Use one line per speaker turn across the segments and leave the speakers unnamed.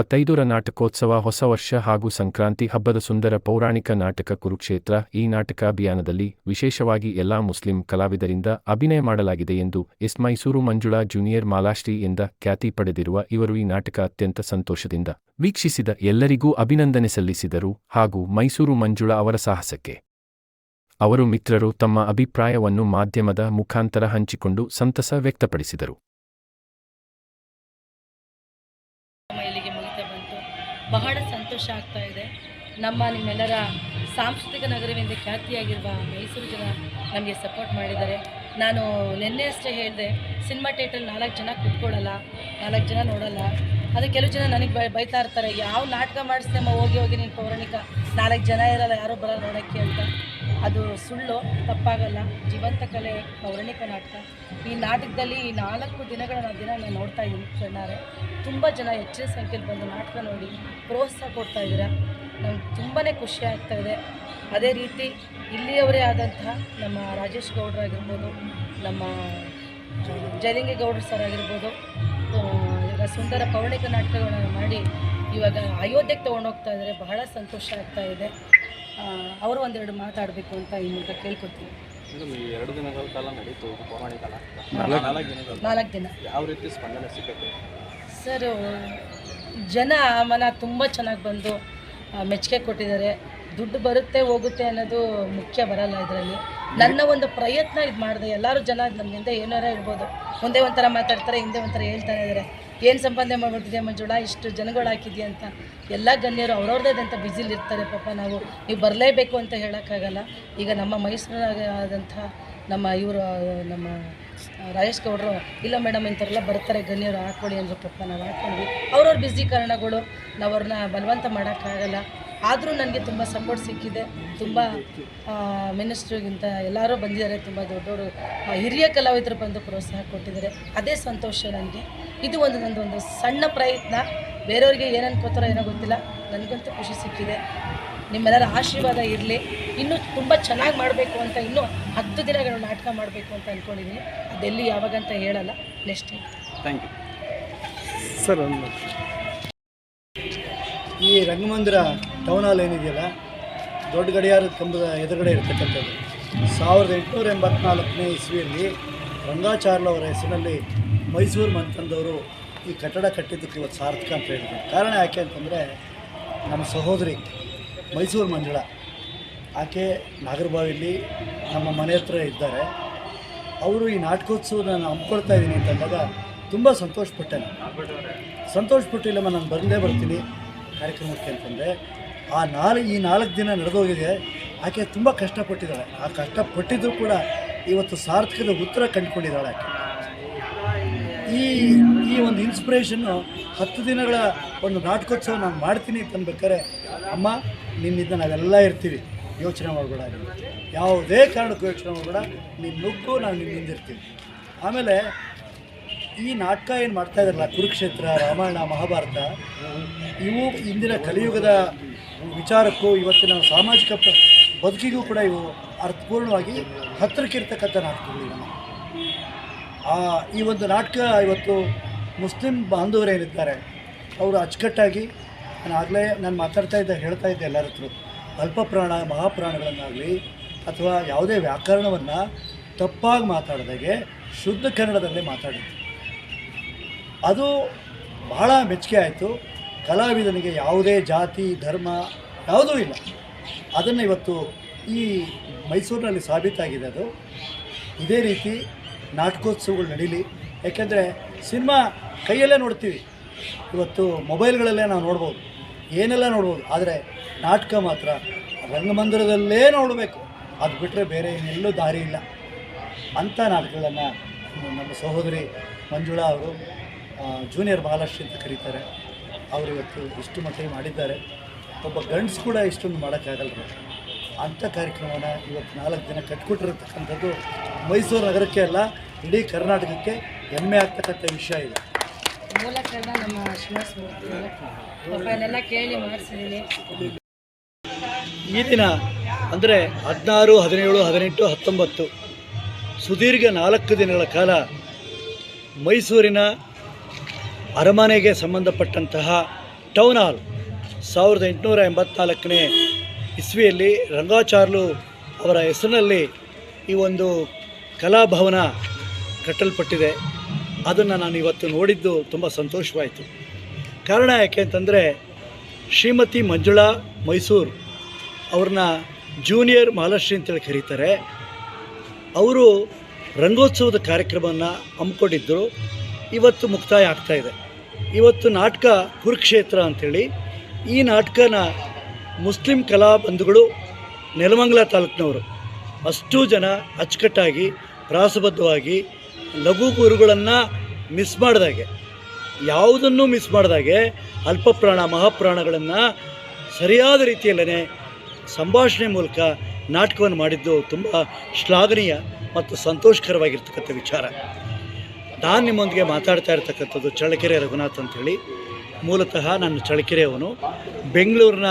ಇಪ್ಪತ್ತೈದರ ನಾಟಕೋತ್ಸವ ಹೊಸ ವರ್ಷ ಹಾಗೂ ಸಂಕ್ರಾಂತಿ ಹಬ್ಬದ ಸುಂದರ ಪೌರಾಣಿಕ ನಾಟಕ ಕುರುಕ್ಷೇತ್ರ ಈ ನಾಟಕ ಅಭಿಯಾನದಲ್ಲಿ ವಿಶೇಷವಾಗಿ ಎಲ್ಲಾ ಮುಸ್ಲಿಂ ಕಲಾವಿದರಿಂದ ಅಭಿನಯ ಮಾಡಲಾಗಿದೆ ಎಂದು ಎಸ್ ಮೈಸೂರು ಮಂಜುಳಾ ಜೂನಿಯರ್ ಮಾಲಾಶ್ರೀ ಎಂದ ಖ್ಯಾತಿ ಪಡೆದಿರುವ ಇವರು ಈ ನಾಟಕ ಅತ್ಯಂತ ಸಂತೋಷದಿಂದ ವೀಕ್ಷಿಸಿದ ಎಲ್ಲರಿಗೂ ಅಭಿನಂದನೆ ಸಲ್ಲಿಸಿದರು ಹಾಗೂ ಮೈಸೂರು ಮಂಜುಳಾ ಅವರ ಸಾಹಸಕ್ಕೆ. ಅವರು ಮಿತ್ರರು ತಮ್ಮ ಅಭಿಪ್ರಾಯವನ್ನು ಮಾಧ್ಯಮದ ಮುಖಾಂತರ ಹಂಚಿಕೊಂಡು ಸಂತಸ ವ್ಯಕ್ತಪಡಿಸಿದರು.
ಬಹಳ ಸಂತೋಷ ಆಗ್ತಾ ಇದೆ. ನಮ್ಮ ನಿಮ್ಮೆಲ್ಲರ ಸಾಂಸ್ಕೃತಿಕ ನಗರವೆಂದು ಖ್ಯಾತಿಯಾಗಿರುವ ಮೈಸೂರು ಜನ ನಮಗೆ ಸಪೋರ್ಟ್ ಮಾಡಿದ್ದಾರೆ. ನಾನು ನಿನ್ನೆ ಅಷ್ಟೇ ಹೇಳಿದೆ, ಸಿನಿಮಾ ಥಿಯೇಟ್ರಲ್ಲಿ ನಾಲ್ಕು ಜನ ಕುತ್ಕೊಳ್ಳಲ್ಲ, ನಾಲ್ಕು ಜನ ನೋಡಲ್ಲ. ಅದು ಕೆಲವು ಜನ ನನಗೆ ಬೈ, ಬೈತಾ ಇರ್ತಾರೆ, ಯಾವ ನಾಟಕ ಮಾಡಿಸ್ತೇಮ್ಮ ಹೋಗಿ ಹೋಗಿ ನೀನು ಪೌರಾಣಿಕ, ನಾಲ್ಕು ಜನ ಇರಲ್ಲ, ಯಾರೂ ಬರಲ್ಲ ನೋಡೋಕ್ಕೆ ಅಂತ. ಅದು ಸುಳ್ಳು, ತಪ್ಪಾಗಲ್ಲ. ಜೀವಂತ ಕಲೆ, ಪೌರಾಣಿಕ ನಾಟಕ. ಈ ನಾಟಕದಲ್ಲಿ ಈ ನಾಲ್ಕು ದಿನಗಳ ದಿನ ನಾನು ನೋಡ್ತಾ ಇದ್ದೀನಿ ಕಣ್ಣಾರೆ ತುಂಬ ಜನ ಹೆಚ್ಚಿನ ಸಂಖ್ಯೆಯಲ್ಲಿ ಬಂದು ನಾಟಕ ನೋಡಿ ಪ್ರೋತ್ಸಾಹ ಕೊಡ್ತಾ ಇದ್ದೀರ. ನಂಗೆ ತುಂಬಾ ಖುಷಿ ಆಗ್ತಾ ಇದೆ. ಅದೇ ರೀತಿ ಇಲ್ಲಿಯವರೇ ಆದಂತಹ ನಮ್ಮ ರಾಜೇಶ್ ಗೌಡ್ರಾಗಿರ್ಬೋದು ನಮ್ಮ ಜಲಿಂಗಿ ಗೌಡ್ರು ಸರ್ ಆಗಿರ್ಬೋದು ಇವಾಗ ಈಗ ಸುಂದರ ಪೌರಾಣಿಕ ನಾಟಕಗಳನ್ನು ಮಾಡಿ ಇವಾಗ ಅಯೋಧ್ಯೆಗೆ ತೊಗೊಂಡೋಗ್ತಾ ಇದ್ದಾರೆ ಬಹಳ ಸಂತೋಷ ಆಗ್ತಾ ಇದೆ. ಅವರು ಒಂದೆರಡು ಮಾತಾಡಬೇಕು ಅಂತ ಈ ಮೂಲಕ ಕೇಳ್ಕೊತೀನಿ
ಎರಡು ದಿನಗಳ ಕಾಲ ನಡೀತು ಪೌರಾಣಿಕ ನಾಲ್ಕು
ದಿನ.
ಯಾವ ರೀತಿ ಸ್ಪಂದನೆ ಸಿಗುತ್ತೆ
ಸರ್ ಜನ ಮನ ತುಂಬ ಚೆನ್ನಾಗಿ ಬಂದು ಮೆಚ್ಚುಗೆ ಕೊಟ್ಟಿದ್ದಾರೆ. ದುಡ್ಡು ಬರುತ್ತೆ, ಹೋಗುತ್ತೆ ಅನ್ನೋದು ಮುಖ್ಯ ಬರಲ್ಲ ಇದರಲ್ಲಿ. ನನ್ನ ಒಂದು ಪ್ರಯತ್ನ ಇದು ಮಾಡಿದೆ, ಎಲ್ಲರೂ ಜನ ನಮ್ಮಿಂದ ಏನಾರ ಇರ್ಬೋದು. ಮುಂದೆ ಒಂಥರ ಮಾತಾಡ್ತಾರೆ, ಹಿಂದೆ ಒಂಥರ ಹೇಳ್ತಾ ಇದ್ದಾರೆ ಏನು ಸಂಪಾದನೆ ಮಾಡಿಬಿಟ್ಟಿದೆ ಮಂಜುಳ, ಇಷ್ಟು ಜನಗಳು ಹಾಕಿದ್ಯಾ ಅಂತ. ಎಲ್ಲ ಗಣ್ಯರು ಅವ್ರವ್ರದ್ದೇ ಆದಂಥ ಇರ್ತಾರೆ ಪಾಪ ನಾವು. ನೀವು ಬರಲೇಬೇಕು ಅಂತ ಹೇಳೋಕ್ಕಾಗಲ್ಲ. ಈಗ ನಮ್ಮ ಮೈಸೂರಾಗ ಆದಂಥ ನಮ್ಮ ಇವರು, ನಮ್ಮ ರಾಜೇಶ್ ಗೌಡರು, ಇಲ್ಲ ಮೇಡಮ್ ಇಂಥವ್ರೆಲ್ಲ ಬರ್ತಾರೆ ಗಣ್ಯರು ಹಾಕ್ಕೊಳ್ಳಿ ಅಂದರು ಪಾಪ ನಾವು ಹಾಕ್ಕೊಂಡ್ವಿ ಅವ್ರವ್ರ ಬ್ಯುಸಿ ಕಾರಣಗಳು ನಾವು ಅವ್ರನ್ನ ಬಲವಂತ ಮಾಡೋಕ್ಕಾಗಲ್ಲ. ಆದರೂ ನನಗೆ ತುಂಬ ಸಪೋರ್ಟ್ ಸಿಕ್ಕಿದೆ. ತುಂಬ ಮಿನಿಸ್ಟ್ರಿಗಿಂತ ಎಲ್ಲರೂ ಬಂದಿದ್ದಾರೆ. ತುಂಬ ದೊಡ್ಡವರು ಹಿರಿಯ ಕಲಾವಿದರು ಬಂದು ಪ್ರೋತ್ಸಾಹ ಕೊಟ್ಟಿದ್ದಾರೆ. ಅದೇ ಸಂತೋಷ ನನಗೆ. ಇದು ಒಂದು ನನ್ನದೊಂದು ಸಣ್ಣ ಪ್ರಯತ್ನ. ಬೇರೆಯವ್ರಿಗೆ ಏನು ಅನ್ಕೋತಾರೋ ಏನೋ ಗೊತ್ತಿಲ್ಲ. ನನಗಂತೂ ಖುಷಿ ಸಿಕ್ಕಿದೆ. ನಿಮ್ಮೆಲ್ಲರ ಆಶೀರ್ವಾದ ಇರಲಿ. ಇನ್ನೂ ತುಂಬ ಚೆನ್ನಾಗಿ ಮಾಡಬೇಕು ಅಂತ ಇನ್ನೂ ಹತ್ತು ದಿನಗಳು ನಾಟಕ ಮಾಡಬೇಕು ಅಂತ ಅಂದ್ಕೊಂಡಿದ್ದೀನಿ ಅದೆಲ್ಲಿ ಯಾವಾಗಂತ ಹೇಳಲ್ಲ. ನೆಕ್ಸ್ಟ್
ಥ್ಯಾಂಕ್ ಯು
ಸರ್ ಒಂದು ಈ ರಂಗಮಂದಿರ ಟೌನ್ ಹಾಲ್ ಏನಿದೆಯಲ್ಲ, ದೊಡ್ಡ ಗಡಿಯಾರದ ಕಂಬದ ಎದುರುಗಡೆ ಇರತಕ್ಕಂಥದ್ದು. ಸಾವಿರದ ಎಂಟುನೂರ ಎಂಬತ್ನಾಲ್ಕನೇ ಇಸ್ವಿಯಲ್ಲಿ ರಂಗಾಚಾರ್ಲವರ ಹೆಸರಿನಲ್ಲಿ ಮೈಸೂರು ಮಂತಂದವರು ಈ ಕಟ್ಟಡ ಕಟ್ಟಿದ್ದಕ್ಕೆ ಇವತ್ತು ಸಾರ್ಥಕ ಅಂತ ಹೇಳಿದ್ರು. ಕಾರಣ ಯಾಕೆ ಅಂತಂದರೆ, ನಮ್ಮ ಸಹೋದರಿ ಮೈಸೂರು ಮಂಜುಳ, ಆಕೆ ನಾಗರಬಾವಿಯಲ್ಲಿ ನಮ್ಮ ಮನೆ ಹತ್ರ ಇದ್ದಾರೆ. ಅವರು ಈ ನಾಟಕೋತ್ಸವ ನಾನು ಹಮ್ಮಿಕೊಳ್ತಾ ಇದ್ದೀನಿ ಅಂತಂದಾಗ ತುಂಬ ಸಂತೋಷಪಟ್ಟೆ ನಾನು. ಸಂತೋಷಪಟ್ಟಿಲ್ಲಮ್ಮ ನಾನು ಬಂದೇ ಬರ್ತೀನಿ. ಕಾರ್ಯಕ್ರಮಕ್ಕೆ ಅಂತಂದರೆ, ಆ ನಾಲ್ಕು ಈ ನಾಲ್ಕು ದಿನ ನಡೆದೋಗಿದೆ, ಆಕೆ ತುಂಬ ಕಷ್ಟಪಟ್ಟಿದ್ದಾಳೆ. ಆ ಕಷ್ಟಪಟ್ಟಿದ್ದರೂ ಕೂಡ ಇವತ್ತು ಸಾರ್ಥಕದ ಉತ್ತರ ಕಂಡುಕೊಂಡಿದ್ದಾಳೆ ಆಕೆ. ಈ ಈ ಒಂದು ಇನ್ಸ್ಪಿರೇಷನ್ನು ಹತ್ತು ದಿನಗಳ ಒಂದು ನಾಟಕೋತ್ಸವ ನಾನು ಮಾಡ್ತೀನಿ ಅಂತ ಅನ್ಬೇಕಾದ್ರೆ ಅಮ್ಮ, ನಿನ್ನಿಂದ ನಾವೆಲ್ಲ ಇರ್ತೀವಿ. ಯೋಚನೆ ಮಾಡಬೇಡ ಯಾವುದೇ ಕಾರಣಕ್ಕೂ ಯೋಚನೆ ಮಾಡಬೇಡ. ನೀನು ನುಗ್ಗು, ನಾನು ನಿನ್ನಿಂದ ಇರ್ತೀವಿ ಆಮೇಲೆ ಈ ನಾಟಕ ಏನು ಮಾಡ್ತಾ ಇದ್ದಾರಲ್ಲ? ಕುರುಕ್ಷೇತ್ರ, ರಾಮಾಯಣ, ಮಹಾಭಾರತ, ಇವು ಇಂದಿನ ಕಲಿಯುಗದ ವಿಚಾರಕ್ಕೂ ಇವತ್ತಿನ ಸಾಮಾಜಿಕ ಬದುಕಿಗೂ ಕೂಡ ಇವು ಅರ್ಥಪೂರ್ಣವಾಗಿ ಹತ್ತಿರಕ್ಕಿರ್ತಕ್ಕಂಥ ನಾಟಕಗಳು ಇವು ಈ ಒಂದು ನಾಟಕ ಇವತ್ತು ಮುಸ್ಲಿಂ ಬಾಂಧವರೇನಿದ್ದಾರೆ ಅವರು ಅಚ್ಚುಕಟ್ಟಾಗಿ ನಾನು ಆಗಲೇ ನಾನು ಮಾತಾಡ್ತಾ ಇದ್ದೆ, ಹೇಳ್ತಾ ಇದ್ದೆ ಎಲ್ಲರ ಹತ್ರ. ಅಲ್ಪ ಪ್ರಾಣ ಮಹಾಪ್ರಾಣಗಳನ್ನಾಗಲಿ ಅಥವಾ ಯಾವುದೇ ವ್ಯಾಕರಣವನ್ನು ತಪ್ಪಾಗಿ ಮಾತಾಡಿದಾಗೆ ಶುದ್ಧ ಕನ್ನಡದಲ್ಲೇ ಮಾತಾಡಿದ್ದು ಅದು ಬಹಳ ಮೆಚ್ಚುಗೆ ಆಯಿತು. ಕಲಾವಿದನಿಗೆ ಯಾವುದೇ ಜಾತಿ, ಧರ್ಮ ಯಾವುದೂ ಇಲ್ಲ. ಅದನ್ನು ಇವತ್ತು ಈ ಮೈಸೂರಿನಲ್ಲಿ ಸಾಬೀತಾಗಿದೆ ಅದು. ಇದೇ ರೀತಿ ನಾಟಕೋತ್ಸವಗಳು ನಡೀಲಿ. ಯಾಕೆಂದರೆ ಸಿನಿಮಾ ಕೈಯಲ್ಲೇ ನೋಡ್ತೀವಿ. ಇವತ್ತು ಮೊಬೈಲ್ಗಳಲ್ಲೇ ನಾವು ನೋಡ್ಬೋದು. ಏನೆಲ್ಲ ನೋಡ್ಬೋದು. ಆದರೆ ನಾಟಕ ಮಾತ್ರ ರಂಗಮಂದಿರದಲ್ಲೇ ನೋಡಬೇಕು. ಅದು ಬಿಟ್ಟರೆ ಬೇರೆ ಏನೆಲ್ಲೂ ದಾರಿ ಇಲ್ಲ. ಅಂಥ ನಾಟಕಗಳನ್ನು ನಮ್ಮ ಸಹೋದರಿ ಮಂಜುಳಾ ಅವರು ಜೂನಿಯರ್ ಮಹಾಲಕ್ಷ್ಮಿ ಅಂತ ಕರೀತಾರೆ. ಅವರು ಇವತ್ತು ಇಷ್ಟು ಮಟ್ಟಿಗೆ ಮಾಡಿದ್ದಾರೆ. ಒಬ್ಬ ಗಂಡ್ಸ್ ಕೂಡ ಇಷ್ಟೊಂದು ಮಾಡೋಕ್ಕಾಗಲ್ಲ ಅಂಥ ಕಾರ್ಯಕ್ರಮನ ಇವತ್ತು ನಾಲ್ಕು ದಿನ ಕಟ್ಕೊಟ್ಟಿರತಕ್ಕಂಥದ್ದು ಮೈಸೂರು ನಗರಕ್ಕೆ ಅಲ್ಲ ಇಡೀ ಕರ್ನಾಟಕಕ್ಕೆ ಹೆಮ್ಮೆ ಆಗ್ತಕ್ಕಂಥ ವಿಷಯ ಇದೆ.
ಮೂಲ ಕಾರಣ ನಮ್ಮ ಶಿವಸ್ಮೂರ್ತಿ ಕೇಳಿ ಮಾಡಿಸಿದ್ದೀನಿ
ಈ ದಿನ ಅಂದರೆ ಹದಿನಾರು ಹದಿನೇಳು ಹದಿನೆಂಟು ಹತ್ತೊಂಬತ್ತು ಸುದೀರ್ಘ ನಾಲ್ಕು ದಿನಗಳ ಕಾಲ ಮೈಸೂರಿನ ಅರಮನೆಗೆ ಸಂಬಂಧಪಟ್ಟಂತಹ ಟೌನ್ ಹಾಲ್ ಸಾವಿರದ ಎಂಟುನೂರ ಎಂಬತ್ನಾಲ್ಕನೇ ಇಸ್ವಿಯಲ್ಲಿ ರಂಗಾಚಾರ್ಲು ಅವರ ಹೆಸರಿನಲ್ಲಿ ಈ ಒಂದು ಕಲಾಭವನ ಕಟ್ಟಲ್ಪಟ್ಟಿದೆ. ಅದನ್ನು ನಾನು ಇವತ್ತು ನೋಡಿದ್ದು ತುಂಬ ಸಂತೋಷವಾಯಿತು. ಕಾರಣ ಯಾಕೆ ಅಂತಂದರೆ ಶ್ರೀಮತಿ ಮಂಜುಳಾ ಮೈಸೂರು ಅವ್ರನ್ನ ಜೂನಿಯರ್ ಮಹಾಲಕ್ಷ್ಮಿ ಅಂತೇಳಿ ಕರೀತಾರೆ. ಅವರು ರಂಗೋತ್ಸವದ ಕಾರ್ಯಕ್ರಮವನ್ನು ಹಮ್ಮಿಕೊಂಡಿದ್ದರು. ಇವತ್ತು ಮುಕ್ತಾಯ ಆಗ್ತಾ ಇದೆ. ಇವತ್ತು ನಾಟಕ ಕುರುಕ್ಷೇತ್ರ ಅಂಥೇಳಿ ಈ ನಾಟಕನ ಮುಸ್ಲಿಂ ಕಲಾ ಬಂಧುಗಳು ನೆಲಮಂಗಲ ತಾಲೂಕಿನವರು ಅಷ್ಟು ಜನ ಅಚ್ಚುಕಟ್ಟಾಗಿ, ಪ್ರಾಸಬದ್ಧವಾಗಿ, ಲಘು ಗುರುಗಳನ್ನು ಮಿಸ್ ಮಾಡಿದಾಗೆ. ಯಾವುದನ್ನು ಮಿಸ್ ಮಾಡಿದಾಗೆ? ಅಲ್ಪಪ್ರಾಣ, ಮಹಾಪ್ರಾಣಗಳನ್ನು ಸರಿಯಾದ ರೀತಿಯಲ್ಲೇ ಸಂಭಾಷಣೆ ಮೂಲಕ ನಾಟಕವನ್ನು ಮಾಡಿದ್ದು ತುಂಬ ಶ್ಲಾಘನೀಯ ಮತ್ತು ಸಂತೋಷಕರವಾಗಿರ್ತಕ್ಕಂಥ ವಿಚಾರ. ನಾನು ನಿಮ್ಮೊಂದಿಗೆ ಮಾತಾಡ್ತಾ ಇರ್ತಕ್ಕಂಥದ್ದು ಚಳ್ಳಕೆರೆ ರಘುನಾಥ್ ಅಂಥೇಳಿ. ಮೂಲತಃ ನಾನು ಚಳ್ಳಕೆರೆಯವನು. ಬೆಂಗಳೂರಿನ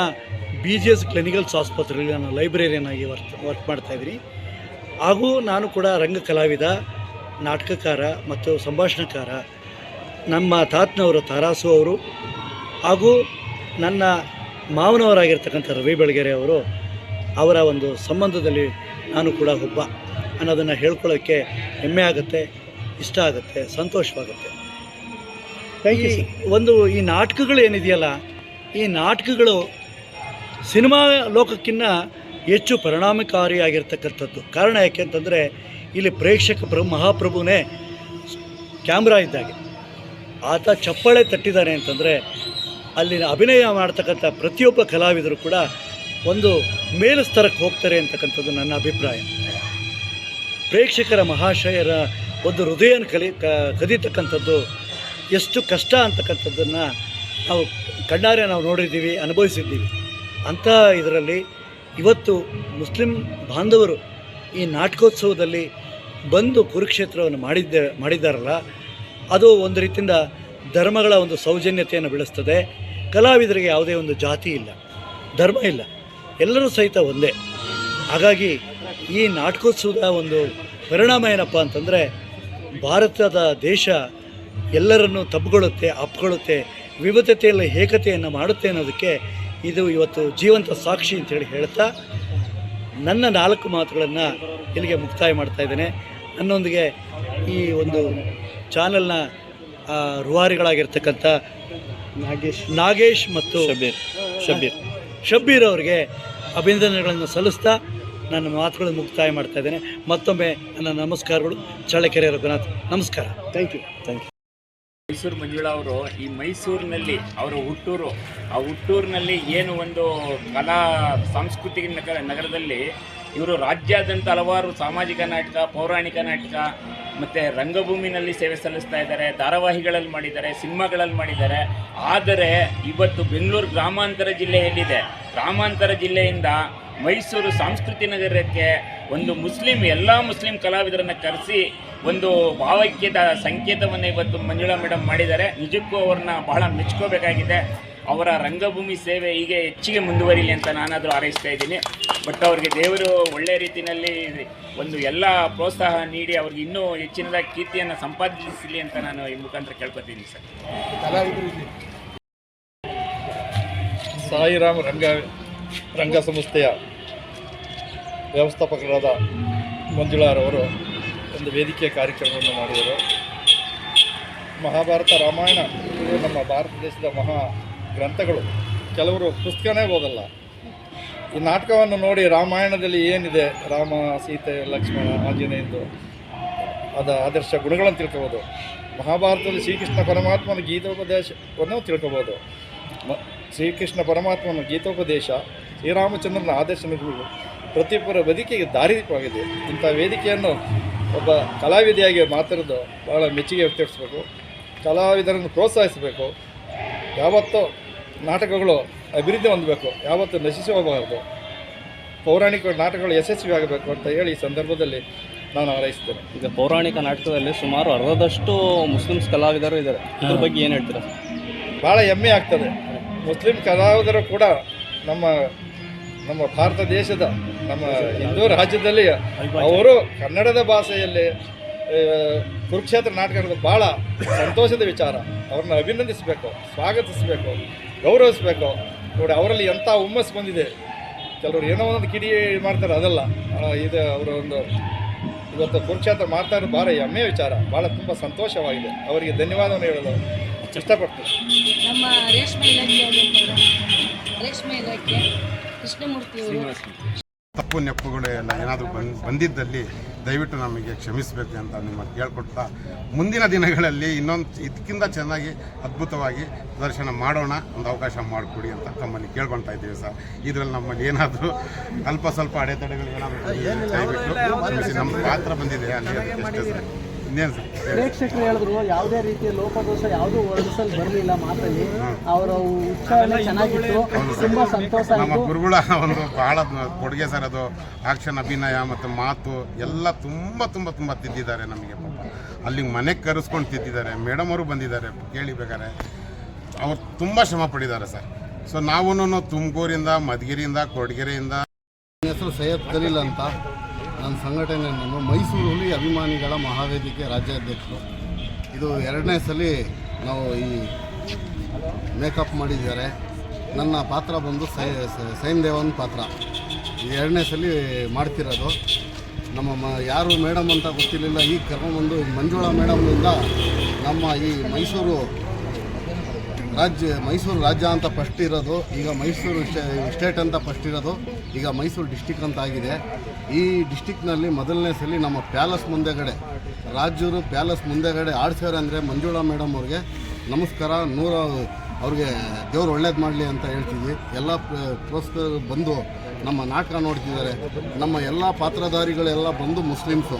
ಬಿ ಜಿ ಎಸ್ ಕ್ಲಿನಿಕಲ್ಸ್ ಆಸ್ಪತ್ರೆಯಲ್ಲಿ ನಾನು ಲೈಬ್ರರಿಯನ್ ಆಗಿ ವರ್ಕ್ ವರ್ಕ್ ಮಾಡ್ತಾಯಿದ್ದೀನಿ ಹಾಗೂ ನಾನು ಕೂಡ ರಂಗ ಕಲಾವಿದ ನಾಟಕಕಾರ ಮತ್ತು ಸಂಭಾಷಣಕಾರ. ನಮ್ಮ ತಾತನವರು ತಾರಾಸು ಅವರು ಹಾಗೂ ನನ್ನ ಮಾವನವರಾಗಿರ್ತಕ್ಕಂಥ ರವಿ ಬೆಳಗೆರೆ ಅವರು ಅವರ ಒಂದು ಸಂಬಂಧದಲ್ಲಿ ನಾನು ಕೂಡ ಒಬ್ಬ ಅನ್ನೋದನ್ನು ಹೇಳ್ಕೊಳ್ಳೋಕ್ಕೆ ಹೆಮ್ಮೆ ಆಗುತ್ತೆ. ಇಷ್ಟ ಆಗುತ್ತೆ, ಸಂತೋಷವಾಗುತ್ತೆ. ಈ ಒಂದು ಈ ನಾಟಕಗಳು ಏನಿದೆಯಲ್ಲ, ಈ ನಾಟಕಗಳು ಸಿನಿಮಾ ಲೋಕಕ್ಕಿಂತ ಹೆಚ್ಚು ಪರಿಣಾಮಕಾರಿಯಾಗಿರ್ತಕ್ಕಂಥದ್ದು. ಕಾರಣ ಯಾಕೆ ಅಂತಂದರೆ, ಇಲ್ಲಿ ಪ್ರೇಕ್ಷಕ ಪ್ರ ಮಹಾಪ್ರಭುನೇ ಕ್ಯಾಮ್ರಾ ಇದ್ದಾಗೆ. ಆತ ಚಪ್ಪಾಳೆ ತಟ್ಟಿದ್ದಾನೆ ಅಂತಂದರೆ, ಅಲ್ಲಿನ ಅಭಿನಯ ಮಾಡ್ತಕ್ಕಂಥ ಪ್ರತಿಯೊಬ್ಬ ಕಲಾವಿದರು ಕೂಡ ಒಂದು ಮೇಲು ಸ್ತರಕ್ಕೆ ಹೋಗ್ತಾರೆ ಅಂತಕ್ಕಂಥದ್ದು ನನ್ನ ಅಭಿಪ್ರಾಯ. ಪ್ರೇಕ್ಷಕರ ಮಹಾಶಯರ ಒಂದು ಹೃದಯನ ಕಲಿ ಕದೀತಕ್ಕಂಥದ್ದು, ಎಷ್ಟು ಕಷ್ಟ ಅಂತಕ್ಕಂಥದ್ದನ್ನು ನಾವು ಕಣ್ಣಾರೆ ನಾವು ನೋಡಿದ್ದೀವಿ, ಅನುಭವಿಸಿದ್ದೀವಿ. ಅಂಥ ಇದರಲ್ಲಿ ಇವತ್ತು ಮುಸ್ಲಿಂ ಬಾಂಧವರು ಈ ನಾಟಕೋತ್ಸವದಲ್ಲಿ ಬಂದು ಕುರುಕ್ಷೇತ್ರವನ್ನು ಮಾಡಿದ್ದೆ, ಮಾಡಿದ್ದಾರಲ್ಲ, ಅದು ಒಂದು ರೀತಿಯಿಂದ ಧರ್ಮಗಳ ಒಂದು ಸೌಜನ್ಯತೆಯನ್ನು ಬೆಳೆಸ್ತದೆ. ಕಲಾವಿದರಿಗೆ ಯಾವುದೇ ಒಂದು ಜಾತಿ ಇಲ್ಲ, ಧರ್ಮ ಇಲ್ಲ, ಎಲ್ಲರೂ ಸಹಿತ ಒಂದೇ. ಹಾಗಾಗಿ ಈ ನಾಟಕೋತ್ಸವದ ಒಂದು ಪರಿಣಾಮ ಏನಪ್ಪ ಅಂತಂದರೆ ಭಾರತದ ದೇಶ ಎಲ್ಲರನ್ನು ತಬ್ಬಿಕೊಳ್ಳುತ್ತೆ ಅಪ್ಕೊಳ್ಳುತ್ತೆ ವಿವಿಧತೆಯಲ್ಲಿ ಏಕತೆಯನ್ನು ಮಾಡುತ್ತೆ ಅನ್ನೋದಕ್ಕೆ ಇದು ಇವತ್ತು ಜೀವಂತ ಸಾಕ್ಷಿ ಅಂತೇಳಿ ಹೇಳ್ತಾ ನನ್ನ ನಾಲ್ಕು ಮಾತುಗಳನ್ನು ಇಲ್ಲಿಗೆ ಮುಕ್ತಾಯ ಮಾಡ್ತಾ ಇದ್ದೇನೆ. ನನ್ನೊಂದಿಗೆ ಈ ಒಂದು ಚಾನಲ್ನ ರೂವಾರಿಗಳಾಗಿರ್ತಕ್ಕಂಥ
ನಾಗೇಶ್.
ನಾಗೇಶ್ ಮತ್ತು
ಶಬೀರ್ ಶಬೀರ್
ಶಬ್ಬೀರ್ ಅವರಿಗೆ ಅಭಿನಂದನೆಗಳನ್ನು ಸಲ್ಲಿಸ್ತಾ ನನ್ನ ಮಾತುಗಳು ಮುಕ್ತಾಯ ಮಾಡ್ತಾ ಇದ್ದೇನೆ. ಮತ್ತೊಮ್ಮೆ ನನ್ನ ನಮಸ್ಕಾರಗಳು. ಚಳ್ಳಕೆರೆ ರಘುನಾಥ್ ನಮಸ್ಕಾರ.
Thank you thank you
Mysore Manjula ಅವರು ಈ ಮೈಸೂರಿನಲ್ಲಿ ಅವರ ಹುಟ್ಟೂರು ಆ ಹುಟ್ಟೂರಿನಲ್ಲಿ ಏನು ಒಂದು ಕಲಾ ಸಾಂಸ್ಕೃತಿಕ ನಗರ ನಗರದಲ್ಲಿ ಇವರು ರಾಜ್ಯಾದ್ಯಂತ ಹಲವಾರು ಸಾಮಾಜಿಕ ನಾಟಕ ಪೌರಾಣಿಕ ನಾಟಕ ಮತ್ತು ರಂಗಭೂಮಿನಲ್ಲಿ ಸೇವೆ ಸಲ್ಲಿಸ್ತಾ ಇದ್ದಾರೆ ಧಾರಾವಾಹಿಗಳಲ್ಲಿ ಮಾಡಿದ್ದಾರೆ ಸಿನಿಮಾಗಳಲ್ಲಿ ಮಾಡಿದ್ದಾರೆ. ಆದರೆ ಇವತ್ತು ಬೆಂಗಳೂರು ಗ್ರಾಮಾಂತರ ಜಿಲ್ಲೆಯಲ್ಲಿದೆ ಗ್ರಾಮಾಂತರ ಜಿಲ್ಲೆಯಿಂದ ಮೈಸೂರು ಸಾಂಸ್ಕೃತಿ ನಗರಕ್ಕೆ ಒಂದು ಮುಸ್ಲಿಂ, ಎಲ್ಲ ಮುಸ್ಲಿಂ ಕಲಾವಿದರನ್ನು ಕರೆಸಿ ಒಂದು ಭಾವೈಕ್ಯದ ಸಂಕೇತವನ್ನು ಇವತ್ತು ಮಂಜುಳಾ ಮೇಡಮ್ ಮಾಡಿದ್ದಾರೆ. ನಿಜಕ್ಕೂ ಅವ್ರನ್ನ ಬಹಳ ಮೆಚ್ಕೋಬೇಕಾಗಿದೆ. ಅವರ ರಂಗಭೂಮಿ ಸೇವೆ ಹೀಗೆ ಹೆಚ್ಚಿಗೆ ಮುಂದುವರಿಲಿ ಅಂತ ನಾನಾದರೂ ಹಾರೈಸ್ತಾ ಇದ್ದೀನಿ. ಬಟ್ ಅವ್ರಿಗೆ ದೇವರು ಒಳ್ಳೆ ರೀತಿಯಲ್ಲಿ ಒಂದು ಎಲ್ಲ ಪ್ರೋತ್ಸಾಹ ನೀಡಿ ಅವ್ರಿಗೆ ಇನ್ನೂ ಹೆಚ್ಚಿನದಾಗಿ ಕೀರ್ತಿಯನ್ನು ಸಂಪಾದಿಸಲಿ ಅಂತ ನಾನು ಈ ಮುಖಾಂತರ ಕೇಳ್ಕೊತೀನಿ ಸರ್.
ಸಾಯಿರಾಮ್ ರಂಗ ರಂಗ ಸಂಸ್ಥೆಯ ವ್ಯವಸ್ಥಾಪಕರಾದ ಮಂಜುಳಾರವರು ಒಂದು ವೇದಿಕೆಯ ಕಾರ್ಯಕ್ರಮವನ್ನು ಮಾಡಿದರು. ಮಹಾಭಾರತ ರಾಮಾಯಣ ನಮ್ಮ ಭಾರತ ದೇಶದ ಮಹಾ ಗ್ರಂಥಗಳು. ಕೆಲವರು ಪುಸ್ತಕನೇ ಓದಲ್ಲ. ಈ ನಾಟಕವನ್ನು ನೋಡಿ ರಾಮಾಯಣದಲ್ಲಿ ಏನಿದೆ? ರಾಮ, ಸೀತೆ, ಲಕ್ಷ್ಮಣ ಆಂಜನೇಯಂದು ಅದ ಆದರ್ಶ ಗುಣಗಳನ್ನು ತಿಳ್ಕೊಬೋದು. ಮಹಾಭಾರತದಲ್ಲಿ ಶ್ರೀಕೃಷ್ಣ ಪರಮಾತ್ಮನ ಗೀತೋಪದೇಶವನ್ನು ತಿಳ್ಕೊಬೋದು. ಶ್ರೀಕೃಷ್ಣ ಪರಮಾತ್ಮನ ಗೀತೋಪದೇಶ ಶ್ರೀರಾಮಚಂದ್ರನ ಆದರ್ಶನಗಳು ಪ್ರತಿಯೊಬ್ಬರ ಬದುಕಿಗೆ ದಾರಿದೀಪವಾಗಿದೆ. ಇಂಥ ವೇದಿಕೆಯನ್ನು ಒಬ್ಬ ಕಲಾವಿದೆಯಾಗಿ ಮಾತಾಡೋದು ಬಹಳ ಮೆಚ್ಚುಗೆ ವ್ಯಕ್ತಪಡಿಸಬೇಕು. ಕಲಾವಿದರನ್ನು ಪ್ರೋತ್ಸಾಹಿಸಬೇಕು. ಯಾವತ್ತೂ ನಾಟಕಗಳು ಅಭಿವೃದ್ಧಿ ಹೊಂದಬೇಕು. ಯಾವತ್ತೂ ನಶಿಸಿ ಹೋಗಬಾರ್ದು. ಪೌರಾಣಿಕ ನಾಟಕಗಳು ಯಶಸ್ವಿ ಆಗಬೇಕು ಅಂತ ಹೇಳಿ ಈ ಸಂದರ್ಭದಲ್ಲಿ ನಾನು ಹಾರೈಸ್ತೇನೆ
ಈಗ ಪೌರಾಣಿಕ ನಾಟಕದಲ್ಲಿ ಸುಮಾರು ಅರ್ಧದಷ್ಟು ಮುಸ್ಲಿಮ್ಸ್ ಕಲಾವಿದರು ಇದ್ದಾರೆ. ಅದ್ರ ಬಗ್ಗೆ ಏನು ಹೇಳ್ತೀರಾ?
ಭಾಳ ಹೆಮ್ಮೆ ಆಗ್ತದೆ. ಮುಸ್ಲಿಂ ಕಲಾವಿದರು ಕೂಡ ನಮ್ಮ ನಮ್ಮ ಭಾರತ ದೇಶದ, ನಮ್ಮ ಹಿಂದೂ ರಾಜ್ಯದಲ್ಲಿ ಅವರು ಕನ್ನಡದ ಭಾಷೆಯಲ್ಲಿ ಕುರುಕ್ಷೇತ್ರ ನಾಟಕದ ಭಾಳ ಸಂತೋಷದ ವಿಚಾರ. ಅವ್ರನ್ನ ಅಭಿನಂದಿಸಬೇಕು, ಸ್ವಾಗತಿಸಬೇಕು, ಗೌರವಿಸಬೇಕು. ನೋಡಿ, ಅವರಲ್ಲಿ ಎಂಥ ಹುಮ್ಮಸ್ಸು ಬಂದಿದೆ. ಕೆಲವರು ಏನೋ ಒಂದು ಕಿಡಿ ಮಾಡ್ತಾರೆ, ಅದಲ್ಲ. ಇದು ಅವರ ಒಂದು ಇವತ್ತು ಕುರುಕ್ಷೇತ್ರ ಮಾಡ್ತಾ ಇರೋದು ಭಾಳ ಹೆಮ್ಮೆಯ ವಿಚಾರ. ಭಾಳ ತುಂಬ ಸಂತೋಷವಾಗಿದೆ. ಅವರಿಗೆ ಧನ್ಯವಾದವನ್ನು ಹೇಳಲು ಇಷ್ಟಪಡ್ತೀನಿ.
ನಮ್ಮ ರೇಷ್ಮೆ ಇಲಾಖೆ ರೇಷ್ಮೆ ಇಲಾಖೆ ಕೃಷ್ಣಮೂರ್ತಿ
ತಪ್ಪು ನೆಪ್ಪುಗಳು ಎಲ್ಲ ಏನಾದರೂ ಬಂದು ಬಂದಿದ್ದಲ್ಲಿ ದಯವಿಟ್ಟು ನಮಗೆ ಕ್ಷಮಿಸಬೇಕು ಅಂತ ನಿಮ್ಮನ್ನು ಕೇಳ್ಕೊಡ್ತಾ ಮುಂದಿನ ದಿನಗಳಲ್ಲಿ ಇನ್ನೊಂದು ಇದಕ್ಕಿಂತ ಚೆನ್ನಾಗಿ ಅದ್ಭುತವಾಗಿ ಪ್ರದರ್ಶನ ಮಾಡೋಣ ಒಂದು ಅವಕಾಶ ಮಾಡಿಕೊಡಿ ಅಂತ ತಮ್ಮಲ್ಲಿ ಕೇಳ್ಕೊಳ್ತಾ ಇದ್ದೀವಿ ಸರ್. ಇದರಲ್ಲಿ ನಮ್ಮಲ್ಲಿ ಏನಾದರೂ ಅಲ್ಪ ಸ್ವಲ್ಪ ಅಡೆತಡೆಗಳು ಏನಾದರೂ ದಯವಿಟ್ಟು ಕ್ಷಮಿಸಿ. ನಮ್ಮ ಪಾತ್ರ ಬಂದಿದೆ ಅಲ್ಲಿ ಅಷ್ಟೇ ಸರ್. ಇನ್ನೇನು ಸರ್?
ಪ್ರೇಕ್ಷಕರು ಹೇಳಿದ್ರು ಯಾವುದೇ ರೀತಿಯ ಲೋಪದೋಷ ಯಾವುದೂ ವರ್ಣಿಸಲು ಬರಲಿಲ್ಲ ಮಾತಲ್ಲಿ. ಅವರ ಉಚ್ಚಾರಣೆ ಚೆನ್ನಾಗಿತ್ತು. ತುಂಬಾ ಸಂತೋಷ
ನಮ್ಮ
ಆಯಿತು.
ಗುರುಗಳ ಒಂದು ಬಹಳ ಕೊಡುಗೆ ಸರ್ ಅದು. ಆಕ್ಷನ್ ಅಭಿನಯ ಮತ್ತು ಮಾತು ಎಲ್ಲ ತುಂಬ ತುಂಬ ತುಂಬ ತಿದ್ದಿದ್ದಾರೆ ನಮಗೆ ಪಾಪ. ಅಲ್ಲಿಗೆ ಮನೆಗೆ ಕರೆಸ್ಕೊಂಡು ತಿದ್ದಿದ್ದಾರೆ. ಮೇಡಮ್ ಅವರು ಬಂದಿದ್ದಾರೆ ಕೇಳಿ ಬೇಕಾದ್ರೆ. ಅವ್ರು ತುಂಬ ಶ್ರಮ ಪಡಿದ್ದಾರೆ ಸರ್. ಸೊ ನಾವು ತುಮಕೂರಿಂದ ಮಧುಗಿರಿಯಿಂದ ಕೊಡಗೆರೆಯಿಂದ.
ನನ್ನ ಹೆಸರು ಸೈಯದ್ ಖಲೀಲ್ ಅಂತ. ನನ್ನ ಸಂಘಟನೆ ನಾನು ಮೈಸೂರಲ್ಲಿ ಅಭಿಮಾನಿಗಳ ಮಹಾವೇದಿಕೆ ರಾಜ್ಯಾಧ್ಯಕ್ಷರು. ಇದು ಎರಡನೇ ಸಲ ನಾವು ಈ ಮೇಕಪ್ ಮಾಡಿದ್ದಾರೆ. ನನ್ನ ಪಾತ್ರ ಬಂದು ಸೈ ಸೈನ್ ದೇವನ್ ಪಾತ್ರ. ಈ ಎರಡನೇ ಸಲ ಮಾಡ್ತಿರೋದು. ನಮ್ಮ ಮ, ಯಾರು ಮೇಡಮ್ ಅಂತ ಗೊತ್ತಿರಲಿಲ್ಲ. ಈಗ ಬಂದು ಮಂಜುಳಾ ಮೇಡಮ್ನಿಂದ ನಮ್ಮ ಈ ಮೈಸೂರು ರಾಜ್ಯ ಮೈಸೂರು ರಾಜ್ಯ ಅಂತ ಫಸ್ಟ್ ಇರೋದು. ಈಗ ಮೈಸೂರು ಸ್ಟೇ- ಸ್ಟೇಟ್ ಅಂತ ಫಸ್ಟ್ ಇರೋದು. ಈಗ ಮೈಸೂರು ಡಿಸ್ಟಿಕ್ ಅಂತ ಆಗಿದೆ. ಈ ಡಿಸ್ಟಿಕ್ನಲ್ಲಿ ಮೊದಲನೇ ಸಲ ನಮ್ಮ ಪ್ಯಾಲೇಸ್ ಮುಂದೆಗಡೆ ರಾಜೂರು ಪ್ಯಾಲೇಸ್ ಮುಂದೆಗಡೆ ಆಡ್ಸ್ಯಾರ ಅಂದರೆ ಮಂಜುಳಾ ಮೇಡಮ್ ಅವ್ರಿಗೆ ನಮಸ್ಕಾರ, ನೂರ ಅವ್ರಿಗೆ ದೇವ್ರು ಒಳ್ಳೇದು ಮಾಡಲಿ ಅಂತ ಹೇಳ್ತೀವಿ ಎಲ್ಲ ಪುರಸ್ಕಾರ ಬಂದು ನಮ್ಮ ನಾಟಕ ನೋಡ್ತಿದ್ದಾರೆ. ನಮ್ಮ ಎಲ್ಲ ಪಾತ್ರಧಾರಿಗಳೆಲ್ಲ ಬಂದು ಮುಸ್ಲಿಮ್ಸು.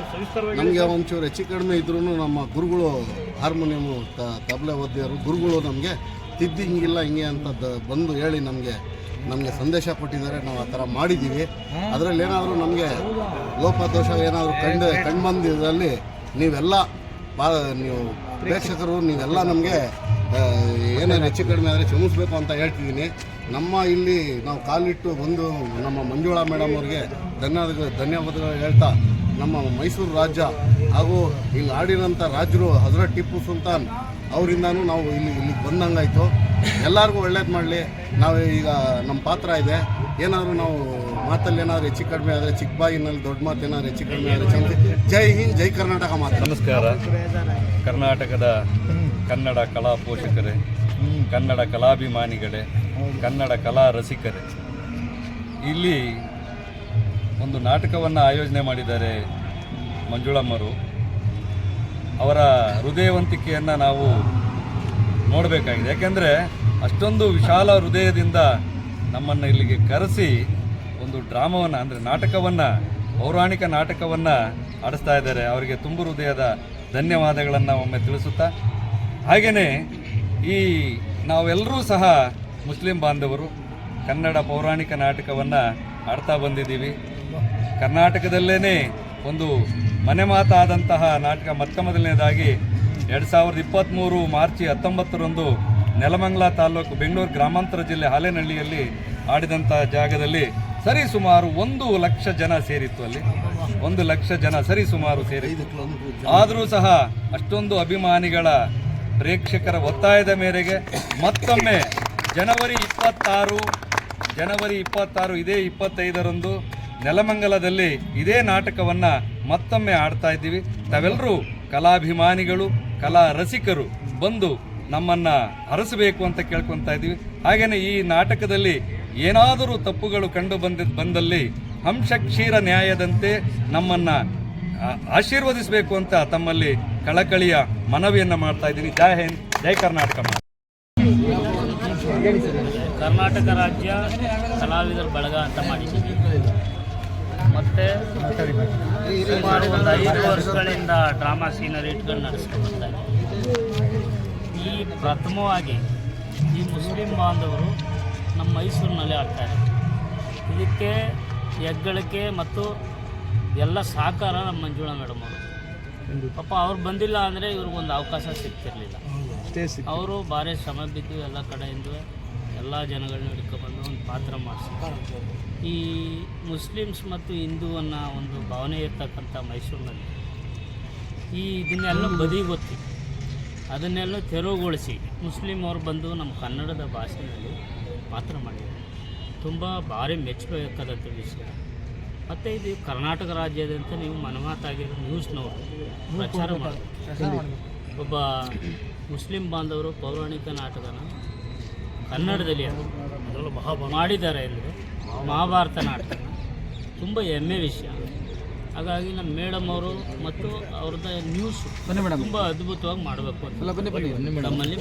ನಮಗೆ ಒಂಚೂರು ಹೆಚ್ಚು ಕಡಿಮೆ ಇದ್ರೂ ನಮ್ಮ ಗುರುಗಳು ಹಾರ್ಮೋನಿಯಮು ತಬಲೆ ಒದ್ದೆಯವರು ಗುರುಗಳು ನಮಗೆ ತಿದ್ದಿ ಹಿಂಗಿಲ್ಲ ಹಿಂಗೆ ಅಂತ ಬಂದು ಹೇಳಿ ನಮಗೆ ನಮಗೆ ಸಂದೇಶ ಕೊಟ್ಟಿದ್ದಾರೆ ನಾವು ಆ ಥರ ಮಾಡಿದ್ದೀವಿ. ಅದರಲ್ಲಿ ಏನಾದರೂ ನಮಗೆ ಲೋಪದೋಷ ಏನಾದರೂ ಕಂಡು ಕಂಡುಬಂದಿದ್ರಲ್ಲಿ ನೀವೆಲ್ಲ ಬಾ ನೀವು ಪ್ರೇಕ್ಷಕರು ನೀವೆಲ್ಲ ನಮಗೆ ಏನೇನು ಹೆಚ್ಚು ಕಡಿಮೆ ಆದರೆ ಕ್ಷಮಿಸ್ಬೇಕು ಅಂತ ಹೇಳ್ತಿದ್ದೀನಿ. ನಮ್ಮ ಇಲ್ಲಿ ನಾವು ಕಾಲಿಟ್ಟು ಬಂದು ನಮ್ಮ ಮಂಜುಳಾ ಮೇಡಮ್ ಅವ್ರಿಗೆ ಧನ್ಯವಾದ ಧನ್ಯವಾದಗಳು ಹೇಳ್ತಾ ನಮ್ಮ ಮೈಸೂರು ರಾಜ್ಯ ಹಾಗೂ ಇಲ್ಲಿ ಆಡಿರೋಂಥ ರಾಜರು ಹಜರತ್ ಟಿಪ್ಪು ಸುಲ್ತಾನ್ ಅವರಿಂದನೂ ನಾವು ಇಲ್ಲಿ ಇಲ್ಲಿಗೆ ಬಂದಂಗಾಯಿತು. ಎಲ್ಲರಿಗೂ ಒಳ್ಳೇದು ಮಾಡಲಿ. ನಾವು ಈಗ ನಮ್ಮ ಪಾತ್ರ ಇದೆ. ಏನಾದರೂ ನಾವು ಮಾತಲ್ಲಿ ಏನಾದರೂ ಹೆಚ್ಚು ಕಡಿಮೆ ಆದರೆ ಚಿಕ್ಕಬಾಗಿನಲ್ಲಿ ದೊಡ್ಡ ಮಾತು ಏನಾದ್ರು ಹೆಚ್ಚು ಕಡಿಮೆ ಆದರೆ ಚೆಂದ ಜೈ ಹಿಂದ್, ಜೈ ಕರ್ನಾಟಕ ಮಾತು
ನಮಸ್ಕಾರ. ಕರ್ನಾಟಕದ ಕನ್ನಡ ಕಲಾ ಪೋಷಕರೇ, ಕನ್ನಡ ಕಲಾಭಿಮಾನಿಗಳೇ, ಕನ್ನಡ ಕಲಾ ರಸಿಕರೇ. ಇಲ್ಲಿ ಒಂದು ನಾಟಕವನ್ನು ಆಯೋಜನೆ ಮಾಡಿದ್ದಾರೆ ಮಂಜುಳಮ್ಮರು. ಅವರ ಹೃದಯವಂತಿಕೆಯನ್ನು ನಾವು ನೋಡಬೇಕಾಗಿದೆ. ಯಾಕೆಂದರೆ ಅಷ್ಟೊಂದು ವಿಶಾಲ ಹೃದಯದಿಂದ ನಮ್ಮನ್ನು ಇಲ್ಲಿಗೆ ಕರೆಸಿ ಒಂದು ಡ್ರಾಮವನ್ನು, ಅಂದರೆ ನಾಟಕವನ್ನು, ಪೌರಾಣಿಕ ನಾಟಕವನ್ನು ಆಡಿಸ್ತಾ ಇದ್ದಾರೆ. ಅವರಿಗೆ ತುಂಬು ಹೃದಯದ ಧನ್ಯವಾದಗಳನ್ನು ಒಮ್ಮೆ ತಿಳಿಸುತ್ತಾ. ಹಾಗೆಯೇ ಈ ನಾವೆಲ್ಲರೂ ಸಹ ಮುಸ್ಲಿಂ ಬಾಂಧವರು ಕನ್ನಡ ಪೌರಾಣಿಕ ನಾಟಕವನ್ನು ಆಡ್ತಾ ಬಂದಿದ್ದೀವಿ. ಕರ್ನಾಟಕದಲ್ಲೇ ಒಂದು ಮನೆ ಮಾತಾದಂತಹ ನಾಟಕ ಮೊತ್ತ ಮೊದಲನೇದಾಗಿ ಎರಡು ಸಾವಿರದ ಇಪ್ಪತ್ತ್ಮೂರು ಮಾರ್ಚ್ ಹತ್ತೊಂಬತ್ತರಂದು ನೆಲಮಂಗಲ ತಾಲೂಕು ಬೆಂಗಳೂರು ಗ್ರಾಮಾಂತರ ಜಿಲ್ಲೆ ಹಾಲೇನಹಳ್ಳಿಯಲ್ಲಿ ಆಡಿದಂಥ ಜಾಗದಲ್ಲಿ ಸರಿ ಸುಮಾರು ಒಂದು ಲಕ್ಷ ಜನ ಸೇರಿತ್ತು ಅಲ್ಲಿ. ಒಂದು ಲಕ್ಷ ಜನ ಸರಿ ಸುಮಾರು ಸೇರಿತ್ತು. ಆದರೂ ಸಹ ಅಷ್ಟೊಂದು ಅಭಿಮಾನಿಗಳ ಪ್ರೇಕ್ಷಕರ ಒತ್ತಾಯದ ಮೇರೆಗೆ ಮತ್ತೊಮ್ಮೆ ಜನವರಿ ಇಪ್ಪತ್ತಾರು ಜನವರಿ ಇಪ್ಪತ್ತಾರು, ಇದೇ ಇಪ್ಪತ್ತೈದರಂದು ನೆಲಮಂಗಲದಲ್ಲಿ ಇದೇ ನಾಟಕವನ್ನು ಮತ್ತೊಮ್ಮೆ ಆಡ್ತಾ ಇದ್ದೀವಿ. ತಾವೆಲ್ಲರೂ ಕಲಾಭಿಮಾನಿಗಳು, ಕಲಾ ರಸಿಕರು ಬಂದು ನಮ್ಮನ್ನು ಹರಸಬೇಕು ಅಂತ ಕೇಳ್ಕೊತಾ ಇದ್ದೀವಿ. ಹಾಗೆಯೇ ಈ ನಾಟಕದಲ್ಲಿ ಏನಾದರೂ ತಪ್ಪುಗಳು ಕಂಡು ಬಂದಿದ್ದು ಬಂದಲ್ಲಿ ಹಂಶ ಕ್ಷೀರ ನ್ಯಾಯದಂತೆ ನಮ್ಮನ್ನು ಆಶೀರ್ವದಿಸಬೇಕು ಅಂತ ತಮ್ಮಲ್ಲಿ ಕಳಕಳಿಯ ಮನವಿಯನ್ನು ಮಾಡ್ತಾ ಇದ್ದೀನಿ. ಜೈ ಹಿಂದ್, ಜೈ ಕರ್ನಾಟಕ
ಕರ್ನಾಟಕ ರಾಜ್ಯ ಕಲಾವಿದರ ಬಳಗ ಅಂತ ಮಾಡಿದ್ದೀವಿ. ಮತ್ತು ಸುಮಾರು ಒಂದು ಐದು ವರ್ಷಗಳಿಂದ ಡ್ರಾಮಾ ಸೀನರಿ ಇಟ್ಕೊಂಡು ನಡೆಸ್ಕೊಂಡು ಬರ್ತಾ ಈ ಪ್ರಥಮವಾಗಿ ಈ ಮುಸ್ಲಿಂ ಬಾಂಧವರು ನಮ್ಮ ಮೈಸೂರಿನಲ್ಲಿ ಆಗ್ತಾರೆ. ಇದಕ್ಕೆ ಹೆಗ್ಗಳಿಕೆ ಮತ್ತು ಎಲ್ಲ ಸಹಕಾರ ನಮ್ಮ ಮಂಜುಳಾ ಮೇಡಮ್ ಅವರು. ಪಾಪ ಅವ್ರು ಬಂದಿಲ್ಲ ಅಂದರೆ ಇವ್ರಿಗೊಂದು ಅವಕಾಶ ಸಿಗ್ತಿರಲಿಲ್ಲ. ಅವರು ಭಾರಿ ಶ್ರಮ ಬಿದ್ದು ಎಲ್ಲ ಕಡೆಯಿಂದ ಎಲ್ಲ ಜನಗಳನ್ನ ಬಂದು ಒಂದು ಪಾತ್ರ ಮಾಡಿಸಿ ಈ ಮುಸ್ಲಿಮ್ಸ್ ಮತ್ತು ಹಿಂದೂ ಅನ್ನೋ ಒಂದು ಭಾವನೆ ಇರ್ತಕ್ಕಂಥ ಮೈಸೂರಿನಲ್ಲಿ. ಈ ಇದನ್ನೆಲ್ಲ ಬದಿಗೊತ್ತಿ, ಅದನ್ನೆಲ್ಲ ತೆರವುಗೊಳಿಸಿ ಮುಸ್ಲಿಮ್ ಅವರು ಬಂದು ನಮ್ಮ ಕನ್ನಡದ ಭಾಷೆಯಲ್ಲಿ ಮಾತ್ರ ಮಾಡಿದ್ದಾರೆ. ತುಂಬ ಭಾರಿ ಮೆಚ್ಚಬೇಕಾದಂಥ ವಿಷಯ. ಮತ್ತು ಇದು ಕರ್ನಾಟಕ ರಾಜ್ಯದಂತ ನೀವು ಮನಮಾತಾಗಿರೋ ನ್ಯೂಸ್ನವರು ಪ್ರಚಾರ ಮಾಡಬೇಕು ಒಬ್ಬ ಮುಸ್ಲಿಂ ಬಾಂಧವರು ಪೌರಾಣಿಕ ನಾಟಕನ ಕನ್ನಡದಲ್ಲಿ ಮಾಡಿದ್ದಾರೆ ಅಂದರೆ ಮಹಾಭಾರತ ನಾಟಕ. ತುಂಬ ಹೆಮ್ಮೆ ವಿಷಯ. ಹಾಗಾಗಿ ನಮ್ಮ ಮೇಡಮ್ ಅವರು ಮತ್ತು ಅವ್ರದ್ದು ನ್ಯೂಸ್ ತುಂಬ ಅದ್ಭುತವಾಗಿ ಮಾಡಬೇಕು ಅಂತ. ನಮ್ಮಲ್ಲಿ